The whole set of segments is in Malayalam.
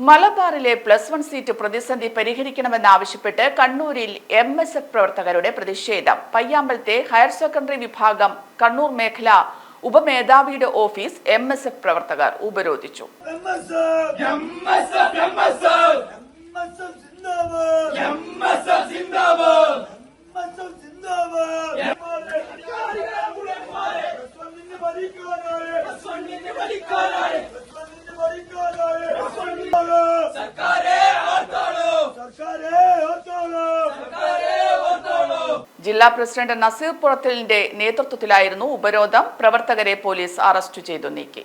മലബാറിലെ പ്ലസ് വൺ സീറ്റ് പ്രതിസന്ധി പരിഹരിക്കണമെന്നാവശ്യപ്പെട്ട് കണ്ണൂരിൽ എം എസ് എഫ് പ്രവർത്തകരുടെ പ്രതിഷേധം പയ്യാമ്പലത്തെ ഹയർ സെക്കൻഡറി വിഭാഗം കണ്ണൂർ മേഖല ഉപമേധാവിയുടെ ഓഫീസ് എം എസ് എഫ് പ്രവർത്തകർ ഉപരോധിച്ചു MSF ജില്ലാ പ്രസിഡന്റ് നസീർ പുറത്തലിന്റെ നേതൃത്വത്തിലായിരുന്നു ഉപരോധം. പ്രവർത്തകരെ പോലീസ് അറസ്റ്റ് ചെയ്തു നീക്കി.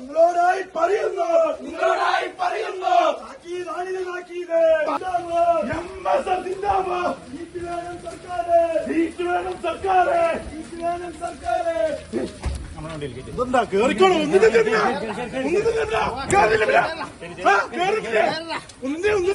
നിങ്ങളോടായി പറയുന്നു. നിങ്ങളോടായി പറയുന്നു. താക്കീത് ആണിത് താക്കീത് എംഎസ്എഫ് സിന്ദാബാദ് സീറ്റ് വേണം സർക്കാരെ. സീറ്റ് വേണം സർക്കാരെ. സീറ്റ് വേണം സർക്കാരെ. ഇതെന്താ? കേറിക്കോളൂ. ഒന്നും തിന്നില്ല ഒന്നും തിന്നില്ല കേറില്ല ആ കേറില്ല ഒന്നേ ഒന്നേ